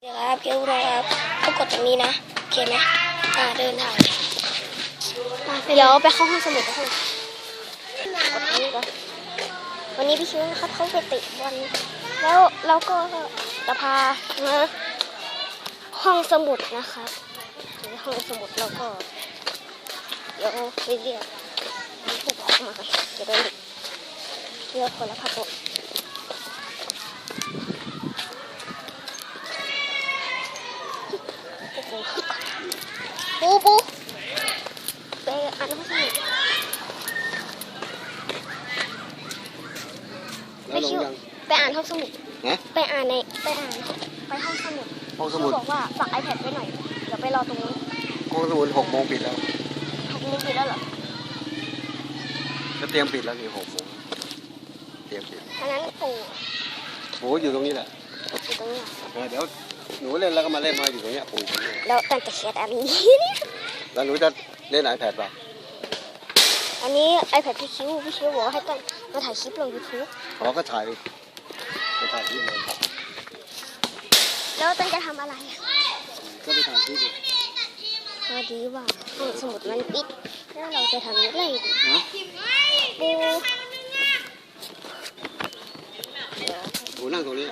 เดี๋ยวครับเกี่ยวนะครับก็กดตรงนี้นะโอเคไหมอ่าเดินถ่ายเดี๋ยวไปเข้าห้องสมุดกันกดตรงนี้ก่อนวันนี้พี่ชิวนะครับเขาไปเตะบอลแล้วเราก็จะพามาห้องสมุดนะครับในห้องสมุดเราก็เดี๋ยวไปเรียกผู้ปกครองมาก่อนเดี๋ยวโดนเด็กเรียกคนละพักก่อน ปูปูไปอ่านห้องสมุดแล้วลงยังไปอ่านห้องสมุดฮะไปอ่านในไปอ่านไปห้องสมุดห้องสมุดเขาบอกว่าฝาก iPad ไว้หน่อยเดี๋ยวไปรอตรงนู้นห้องสมุดหกโมงปิดแล้วหกโมงปิดแล้วเหรอก็เตรียมปิดแล้วนี่หกโมงเตรียมปิดอันนั้นปู่โอ้อยู่ตรงนี้แหละอยู่ตรงนี้เหรอเออเดี๋ยว หนูเล่นแล้วก็มาเล่นมาอยู่ตรงเนี้ยปู่อยู่ตรงนี้แล้วตั้งแต่เขียนอันนี้เนี่ยแล้วหนูจะเล่นไอแพดป่ะอันนี้ iPad พี่คิวพี่คิวบอกว่าให้ตั้งมาถ่ายคลิปลง YouTube อ๋อก็ถ่ายไปถ่ายคลิปเลยแล้วตั้งจะทำอะไรก็ไปถ่ายคลิปเลยพอดีว่าห้องสมุดมันปิดแล้วเราจะทำอะไรดีฮะปูหนูนั่งตรงนี้